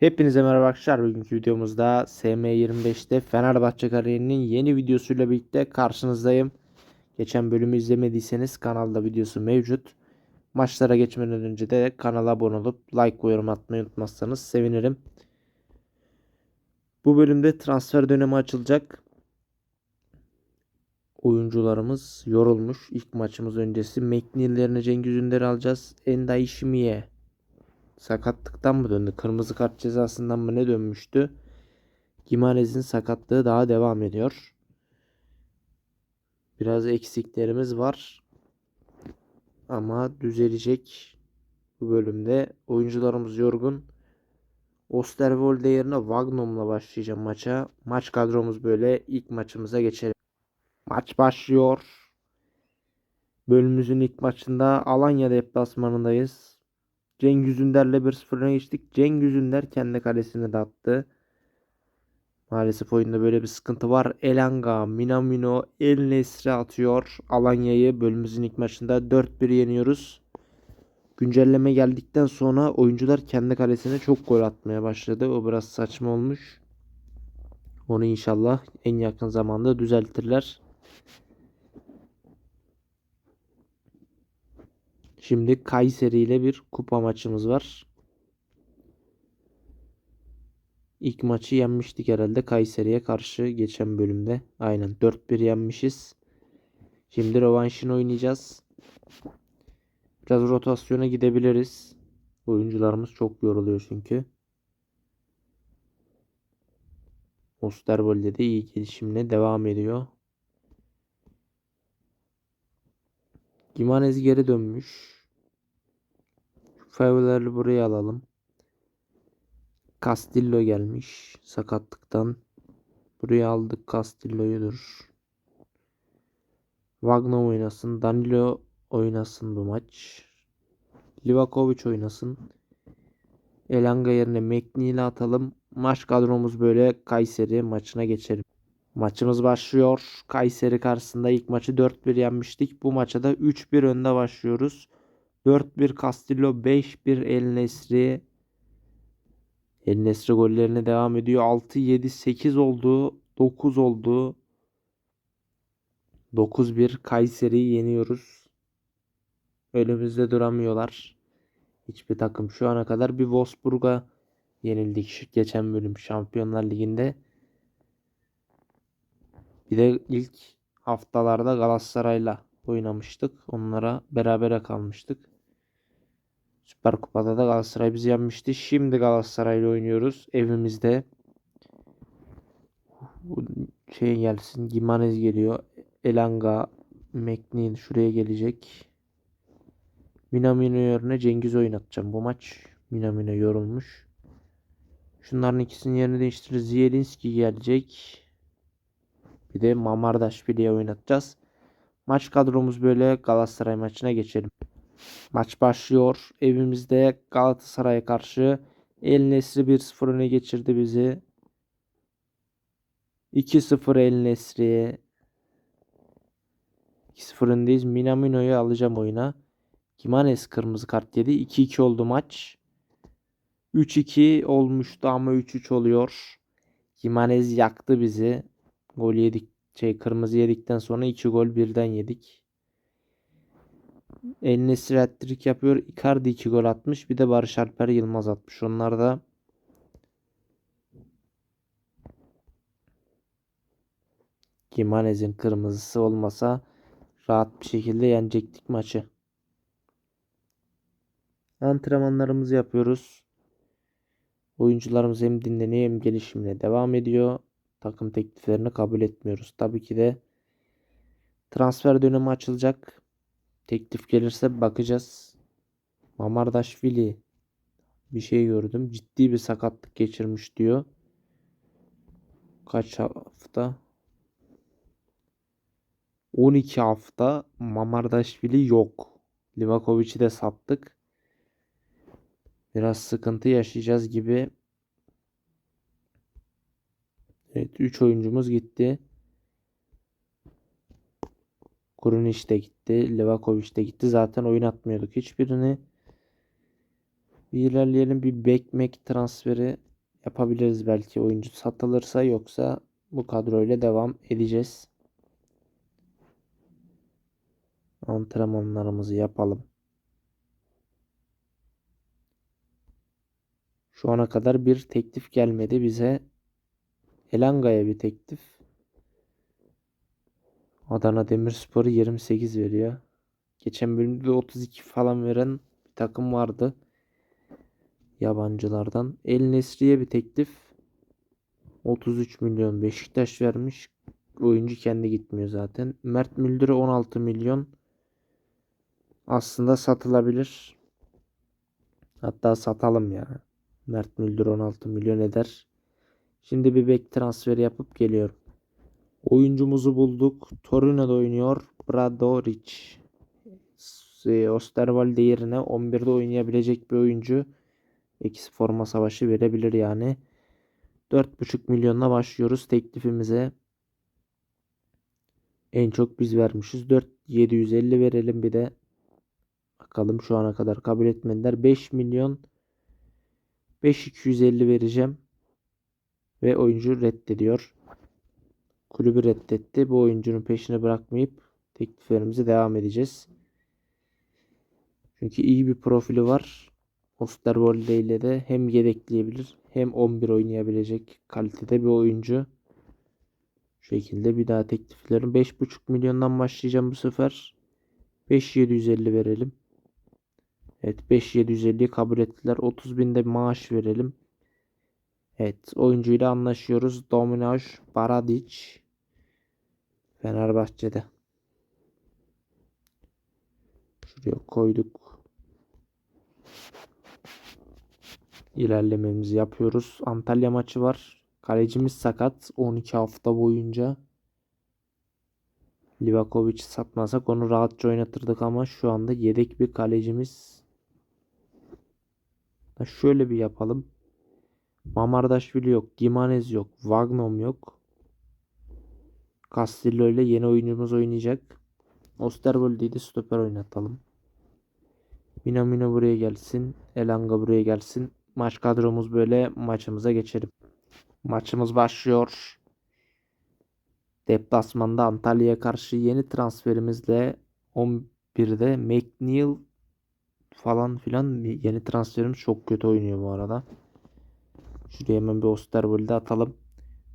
Hepinize merhaba arkadaşlar. Bugünkü videomuzda SM25'te Fenerbahçe kariyerinin yeni videosuyla birlikte karşınızdayım. Geçen bölümü izlemediyseniz kanalda videosu mevcut. Maçlara geçmeden önce de kanala abone olup like ve yorum atmayı unutmazsanız sevinirim. Bu bölümde transfer dönemi açılacak. Oyuncularımız yorulmuş. İlk maçımız öncesi McNeil Cengiz Ünder'i alacağız. Enda Ishimiye sakatlıktan mı döndü? Kırmızı kart cezasından mı ne dönmüştü? Gimenez'in sakatlığı daha devam ediyor. Biraz eksiklerimiz var. Ama düzelecek bu bölümde. Oyuncularımız yorgun. Osterwolde yerine Wagnom'la başlayacağım maça. Maç kadromuz böyle. İlk maçımıza geçelim. Maç başlıyor. Bölümümüzün ilk maçında Alanya deplasmanındayız. Cengiz Ünder'le 1-0 öne geçtik. Cengiz Ünder kendi kalesini de attı. Maalesef oyunda böyle bir sıkıntı var. Elanga, Minamino, El Nesri atıyor. Alanya'yı bölümümüzün ilk maçında 4-1 yeniyoruz. Güncelleme geldikten sonra oyuncular kendi kalesine çok gol atmaya başladı. O biraz saçma olmuş. Onu inşallah en yakın zamanda düzeltirler. Şimdi Kayseri ile bir kupa maçımız var. İlk maçı yenmiştik herhalde Kayseri'ye karşı geçen bölümde. Aynen 4-1 yenmişiz. Şimdi rövanşını oynayacağız. Biraz rotasyona gidebiliriz. Oyuncularımız çok yoruluyor çünkü. Osterwolde de iyi gelişimle devam ediyor. Gimanez geri dönmüş. Favorileri buraya alalım. Castillo gelmiş sakatlıktan. Buraya aldık Castillo'yu dur. Wagner oynasın. Danilo oynasın bu maç. Livakovic oynasın. Elanga yerine McNeil'i atalım. Maç kadromuz böyle Kayseri maçına geçelim. Maçımız başlıyor. Kayseri karşısında ilk maçı 4-1 yenmiştik. Bu maça da 3-1 önde başlıyoruz. 4-1 Castillo, 5-1 El Nesri. El Nesri gollerine devam ediyor. 6-7-8 oldu. 9 oldu. 9-1 Kayseri'yi yeniyoruz. Önümüzde duramıyorlar. Hiçbir takım şu ana kadar bir Wolfsburg'a yenildik geçen bölüm Şampiyonlar Ligi'nde. Bir de ilk haftalarda Galatasaray'la oynamıştık. Onlara berabere kalmıştık. Süper Kupa'da da Galatasaray bizi yenmişti. Şimdi Galatasaray'la oynuyoruz evimizde. Şey gelsin. Gimanez geliyor. Elanga, McNeil şuraya gelecek. Minamino yerine Cengiz oynatacağım bu maç. Minamino yorulmuş. Şunların ikisinin yerini değiştiririz. Zielinski gelecek. Bir de Mamardaşvili'ye oynatacağız. Maç kadromuz böyle Galatasaray maçına geçelim. Maç başlıyor. Evimizde Galatasaray'a karşı El Nesri 1-0 öne geçirdi bizi. 2-0 El Nesri. 2-0 öndeyiz. Minamino'yu alacağım oyuna. Gimanes kırmızı kart yedi. 2-2 oldu maç. 3-2 olmuştu ama 3-3 oluyor. Gimanes yaktı bizi. Gol yedik. Şey kırmızı yedikten sonra 2 gol birden yedik. El Nesri hat yapıyor. Icardi 2 gol atmış. Bir de Barış Alper Yılmaz atmış. Onlar da Gimenez'in kırmızısı olmasa rahat bir şekilde yenecektik maçı. Antrenmanlarımızı yapıyoruz. Oyuncularımız hem dinleniyor hem gelişimine devam ediyor. Takım tekliflerini kabul etmiyoruz. Tabii ki de transfer dönemi açılacak. Teklif gelirse bakacağız. Mamardaşvili bir şey gördüm. Ciddi bir sakatlık geçirmiş diyor. Kaç hafta? 12 hafta Mamardaşvili yok. Livakovic'i de sattık. Biraz sıkıntı yaşayacağız gibi. Evet 3 oyuncumuz gitti. Kurunic de gitti. Levakovic de gitti. Zaten oyun atmıyorduk hiçbirini. Bir ilerleyelim. Bir bekmek transferi yapabiliriz belki oyuncu satılırsa yoksa bu kadroyla devam edeceğiz. Antrenmanlarımızı yapalım. Şu ana kadar bir teklif gelmedi bize. Elanga'ya bir teklif. Adana Demirspor'u 28 veriyor. Geçen bölümde de 32 falan veren bir takım vardı. Yabancılardan. El Nesri'ye bir teklif. 33 milyon Beşiktaş vermiş. Oyuncu kendi gitmiyor zaten. Mert Müldür'e 16 milyon. Aslında satılabilir. Hatta satalım ya. Mert Müldür 16 milyon eder. Şimdi bir bek transferi yapıp geliyorum. Oyuncumuzu bulduk. Torino'da oynuyor. Bradoric. E, Osterwolde yerine 11'de oynayabilecek bir oyuncu. Eksi forma savaşı verebilir yani. 4,5 milyonla başlıyoruz teklifimize. En çok biz vermişiz. 4,750 verelim bir de. Bakalım şu ana kadar kabul etmediler. 5 milyon 5250 vereceğim. Ve oyuncu reddediyor. Kulübü reddetti. Bu oyuncunun peşini bırakmayıp tekliflerimize devam edeceğiz. Çünkü iyi bir profili var. Osterwolde ile de hem yedekleyebilir hem 11 oynayabilecek kalitede bir oyuncu. Şu şekilde bir daha tekliflerim. 5,5 milyondan başlayacağım bu sefer. 5750 verelim. Evet 5750'yi kabul ettiler. 30 binde maaş verelim. Evet oyuncuyla anlaşıyoruz. Dominaj Baradic Fenerbahçe'de. Şuraya koyduk. İlerlememizi yapıyoruz. Antalya maçı var. Kalecimiz sakat 12 hafta boyunca. Livakovic'i satmasak onu rahatça oynatırdık ama şu anda yedek bir kalecimiz. Şöyle bir yapalım. Mamardaşvili yok. Gimanez yok. Wagnom yok. Castillo ile yeni oyuncumuz oynayacak. Osterwolde'yi de stoper oynatalım. Minamino buraya gelsin. Elanga buraya gelsin. Maç kadromuz böyle maçımıza geçelim. Maçımız başlıyor. Deplasmanda Antalya'ya karşı yeni transferimizle 11'de McNeil falan filan yeni transferimiz çok kötü oynuyor bu arada. Şuraya hemen bir Osterwolde atalım.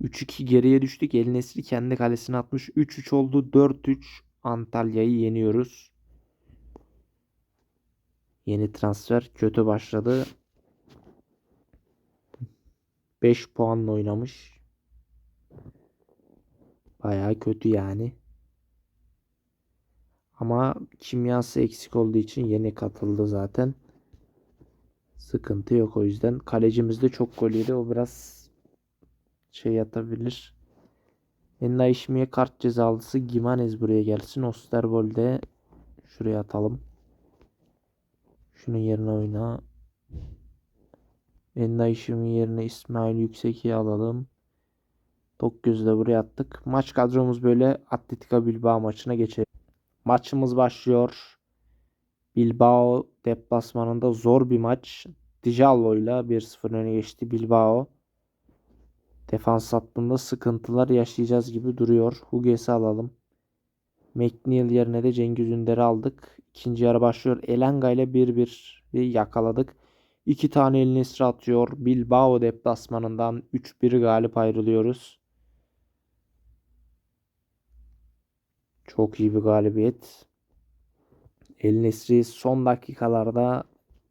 3-2 geriye düştük. El Nesri kendi kalesine atmış. 3-3 oldu. 4-3 Antalya'yı yeniyoruz. Yeni transfer kötü başladı. 5 puanla oynamış. Baya kötü yani. Ama kimyası eksik olduğu için yeni katıldı zaten. Sıkıntı yok o yüzden. Kalecimiz de çok gol yedi. O biraz şey atabilir. Enna İşmiye kart cezalısı Gimanez buraya gelsin. Osterwolde şuraya atalım. Şunun yerine oyna. Enna İşmiye yerine İsmail Yüksek'i alalım. Tokgöz'ü de buraya attık. Maç kadromuz böyle Atletica Bilbao maçına geçelim. Maçımız başlıyor. Bilbao deplasmanında zor bir maç. Dijallo ile 1-0 öne geçti Bilbao. Defans hattında sıkıntılar yaşayacağız gibi duruyor. Huges'i alalım. McNeil yerine de Cengiz Ünder'i aldık. İkinci yarı başlıyor. Elanga ile 1-1 yakaladık. İki tane El Nesri atıyor. Bilbao deplasmanından 3-1 galip ayrılıyoruz. Çok iyi bir galibiyet. El Nesri son dakikalarda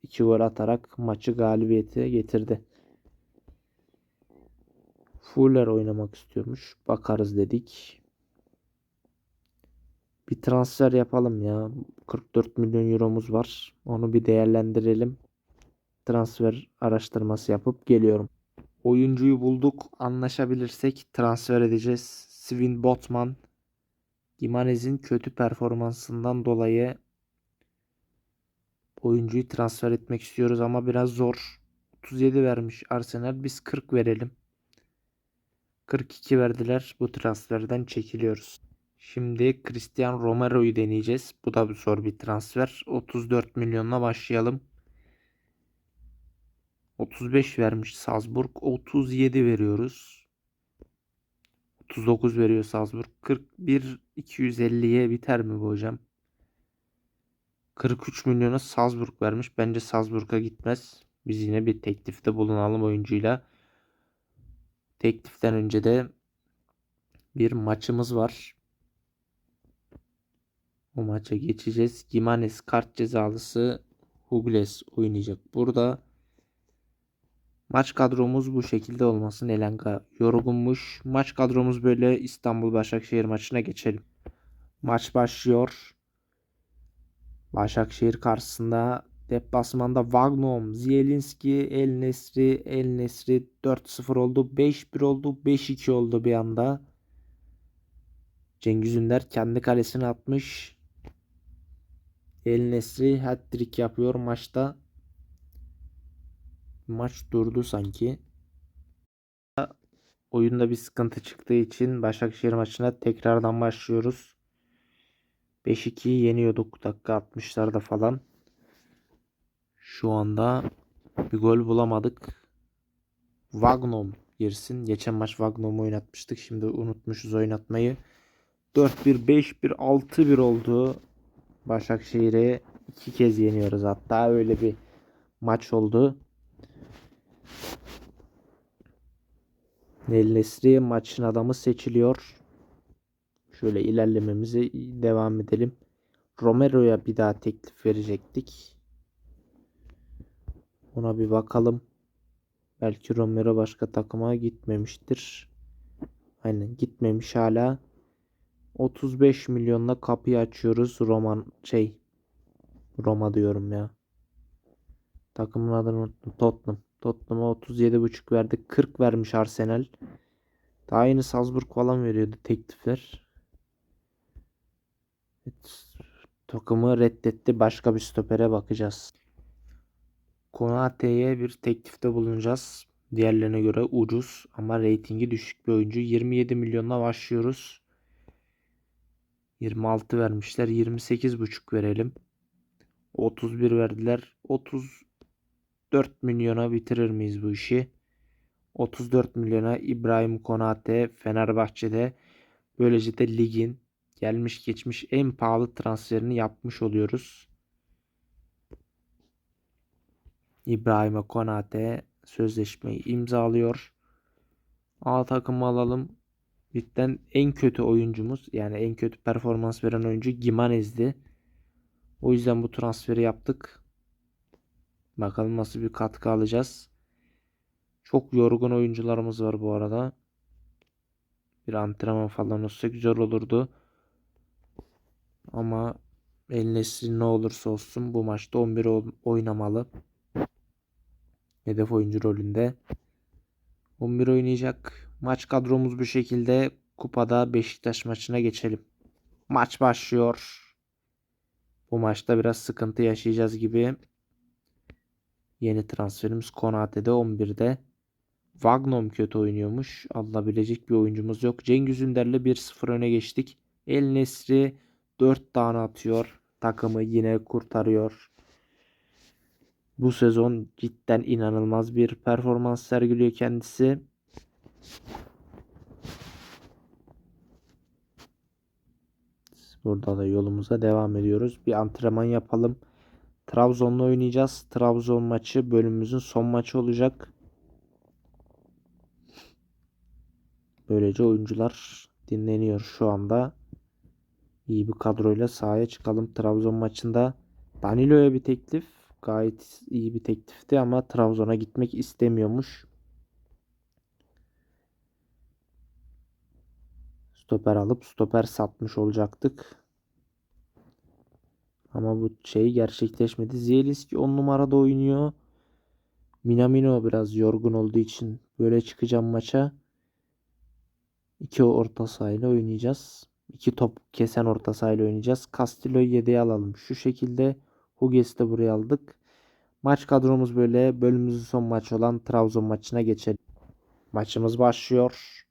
2 gol atarak maçı galibiyete getirdi. Fuller oynamak istiyormuş. Bakarız dedik. Bir transfer yapalım ya. 44 milyon euromuz var. Onu bir değerlendirelim. Transfer araştırması yapıp geliyorum. Oyuncuyu bulduk. Anlaşabilirsek transfer edeceğiz. Svin Botman. Gimanez'in kötü performansından dolayı oyuncuyu transfer etmek istiyoruz ama biraz zor. 37 vermiş Arsenal. Biz 40 verelim. 42 verdiler. Bu transferden çekiliyoruz. Şimdi Cristian Romero'yu deneyeceğiz. Bu da bir zor bir transfer. 34 milyonla başlayalım. 35 vermiş Salzburg. 37 veriyoruz. 39 veriyor Salzburg. 41 250'ye biter mi bu hocam? 43 milyona Salzburg vermiş. Bence Salzburg'a gitmez. Biz yine bir teklifte bulunalım oyuncuyla. Tekliften önce de bir maçımız var. O maça geçeceğiz. Gimanes kart cezalısı Hugles oynayacak. Burada maç kadromuz bu şekilde olmasın. Elenga yorgunmuş. Maç kadromuz böyle İstanbul Başakşehir maçına geçelim. Maç başlıyor. Başakşehir karşısında deplasmanda Vagnum, Zielinski, El Nesri, El Nesri 4-0 oldu. 5-1 oldu. 5-2 oldu bir anda. Cengiz Ünder kendi kalesine atmış. El Nesri hat-trick yapıyor maçta. Maç durdu sanki. Oyunda bir sıkıntı çıktığı için Başakşehir maçına tekrardan başlıyoruz. 5-2'yi yeniyorduk dakika 60'larda falan. Şu anda bir gol bulamadık. Vagnum girsin. Geçen maç Vagnum'u oynatmıştık. Şimdi unutmuşuz oynatmayı. 4-1, 5-1, 6-1 oldu. Başakşehir'i iki kez yeniyoruz. Hatta öyle bir maç oldu. El Nesri maçın adamı seçiliyor. Şöyle ilerlememize devam edelim. Romero'ya bir daha teklif verecektik. Ona bir bakalım. Belki Romero başka takıma gitmemiştir. Aynen gitmemiş hala. 35 milyonla kapıyı açıyoruz. Roman şey Roma diyorum ya. Takımın adını unuttum. Tottenham. Tottenham'a 37,5 verdik. 40 vermiş Arsenal. Daha yeni Salzburg falan veriyordu teklifler. Takımı reddetti. Başka bir stopere bakacağız. Konate'ye bir teklifte bulunacağız. Diğerlerine göre ucuz ama reytingi düşük bir oyuncu. 27 milyonla başlıyoruz. 26 vermişler. 28,5 verelim. 31 verdiler. 34 milyona bitirir miyiz bu işi? 34 milyona İbrahim Konate Fenerbahçe'de böylece de ligin gelmiş geçmiş en pahalı transferini yapmış oluyoruz. İbrahim Konate sözleşmeyi imzalıyor. A takımı alalım. Ligden en kötü oyuncumuz yani en kötü performans veren oyuncu Gimanez'di. O yüzden bu transferi yaptık. Bakalım nasıl bir katkı alacağız. Çok yorgun oyuncularımız var bu arada. Bir antrenman falan olsa güzel olurdu. Ama El Nesri ne olursa olsun bu maçta 11 oynamalı. Hedef oyuncu rolünde. 11 oynayacak. Maç kadromuz bu şekilde. Kupada Beşiktaş maçına geçelim. Maç başlıyor. Bu maçta biraz sıkıntı yaşayacağız gibi. Yeni transferimiz Konate'de 11'de. Vagnum kötü oynuyormuş. Alınabilecek bir oyuncumuz yok. Cengiz Ünder'le 1-0 öne geçtik. El Nesri 4 tane atıyor. Takımı yine kurtarıyor. Bu sezon cidden inanılmaz bir performans sergiliyor kendisi. Burada da yolumuza devam ediyoruz. Bir antrenman yapalım. Trabzon'la oynayacağız. Trabzon maçı bölümümüzün son maçı olacak. Böylece oyuncular dinleniyor şu anda. İyi bir kadroyla sahaya çıkalım. Trabzon maçında Danilo'ya bir teklif. Gayet iyi bir teklifti ama Trabzon'a gitmek istemiyormuş. Stoper alıp stoper satmış olacaktık. Ama bu şey gerçekleşmedi. Zielinski 10 numarada oynuyor. Minamino biraz yorgun olduğu için böyle çıkacağım maça. İki orta sahayla oynayacağız. İki top kesen orta sahayla oynayacağız. Castillo'yu yedeğe alalım. Şu şekilde Huges'i de buraya aldık. Maç kadromuz böyle. Bölümümüzün son maçı olan Trabzon maçına geçelim. Maçımız başlıyor.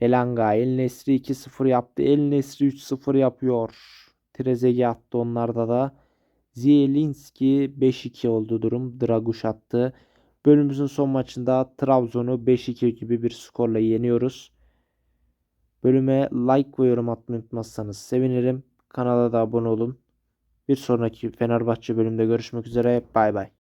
Elanga El Nesri 2-0 yaptı. El Nesri 3-0 yapıyor. Trezeguet attı onlarda da. Zielinski 5-2 oldu durum. Draguş attı. Bölümümüzün son maçında Trabzon'u 5-2 gibi bir skorla yeniyoruz. Bölüme like ve yorum atmayı unutmazsanız sevinirim. Kanala da abone olun. Bir sonraki Fenerbahçe bölümde görüşmek üzere. Bay bay.